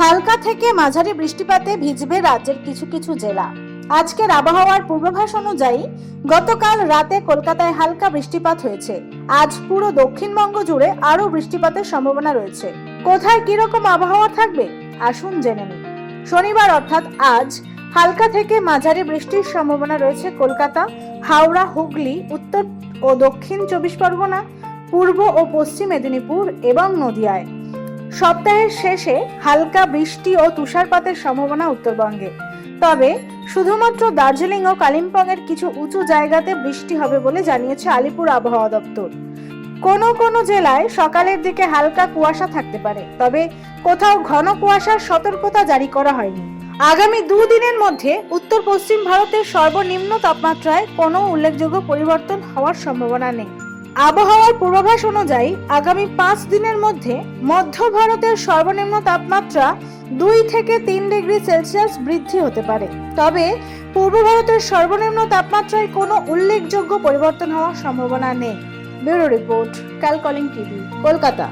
হালকা থেকে মাঝারি বৃষ্টিপাতে ভিজবে রাজ্যের কিছু কিছু জেলা। আজকের আবহাওয়ার পূর্বাভাস অনুযায়ী, গতকাল রাতে কলকাতায় হালকা বৃষ্টিপাত হয়েছে। আজ পুরো দক্ষিণবঙ্গ জুড়ে আরও বৃষ্টিপাতের সম্ভাবনা রয়েছে। কোথায় কীরকম আবহাওয়া থাকবে? আসুন জেনে নিন শনিবার অর্থাৎ আজ, হালকা থেকে মাঝারি বৃষ্টির সম্ভাবনা রয়েছে কলকাতা, হাওড়া, হুগলি, উত্তর ও দক্ষিণ চব্বিশ পরগনা, পূর্ব ও পশ্চিম মেদিনীপুর এবং নদিয়ায়। সপ্তাহের শেষে হালকা বৃষ্টি ও তুষারপাতের সম্ভাবনা উত্তরবঙ্গে। তবে শুধুমাত্র দার্জিলিং ও কালিম্পংয়ের কিছু উঁচু জায়গাতে বৃষ্টি হবে বলে জানিয়েছে আলিপুর আবহাওয়া দপ্তর। কোনো কোনো জেলায় সকালের দিকে হালকা কুয়াশা থাকতে পারে, তবে কোথাও ঘন কুয়াশার সতর্কতা জারি করা হয়নি। আগামী দুদিনের মধ্যে উত্তর পশ্চিম ভারতের সর্বনিম্ন তাপমাত্রায় কোনো উল্লেখযোগ্য পরিবর্তন হওয়ার সম্ভাবনা নেই। আবহাওয়ার পূর্বাভাস অনুযায়ী আগামী পাঁচ দিনের মধ্যে মধ্য ভারতের সর্বনিম্ন তাপমাত্রা দুই থেকে তিন ডিগ্রি সেলসিয়াস বৃদ্ধি হতে পারে। তবে পূর্ব ভারতের সর্বনিম্ন তাপমাত্রায় কোনো উল্লেখযোগ্য পরিবর্তন হওয়ার সম্ভাবনা নেই। ব্যুরো রিপোর্ট কাল কলিং টিভি, কলকাতা।